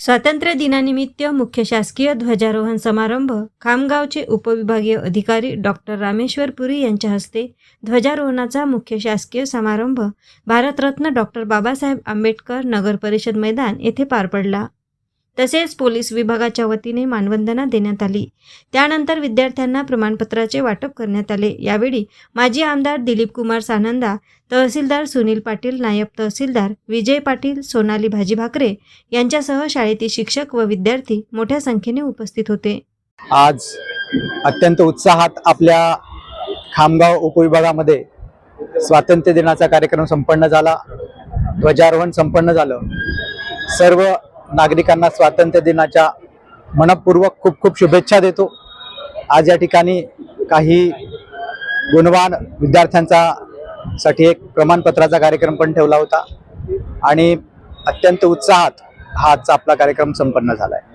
स्वातंत्र्य दिनानिमित्त मुख्य शासकीय ध्वजारोहण समारंभ खामगावचे उपविभागीय अधिकारी डॉक्टर रामेश्वर पुरी यांच्या हस्ते ध्वजारोहणाचा मुख्य शासकीय समारंभ भारतरत्न डॉक्टर बाबासाहेब आंबेडकर नगर परिषद मैदान येथे पार पडला. तसेच पोलीस विभागाच्या वतीने मानवंदना देण्यात आली. त्यानंतर विद्यार्थ्यांना प्रमाणपत्राचे वाटप करण्यात आले. यावेळी माजी आमदार दिलीप कुमार सानंदा तहसीलदार सुनील पाटील नायब तहसीलदार विजय पाटील सोनाली भाजी भाकरे यांच्यासह शाळेतील शिक्षक व विद्यार्थी मोठ्या संख्येने उपस्थित होते. आज अत्यंत उत्साहात आपल्या खामगाव उपविभागामध्ये स्वातंत्र्य दिनाचा कार्यक्रम संपन्न झाला. ध्वजारोहण संपन्न झालं. सर्व नागरिकांना स्वातंत्र्य दिनाच्या मनपूर्वक खूप खूप शुभेच्छा देतो. आज या ठिकाणी काही गुणवान विद्यार्थ्यांचा साठी एक प्रमाणपत्राचा कार्यक्रम पण ठेवला होता. आणि अत्यंत उत्साहात हा आजचा आपला कार्यक्रम संपन्न झाला आहे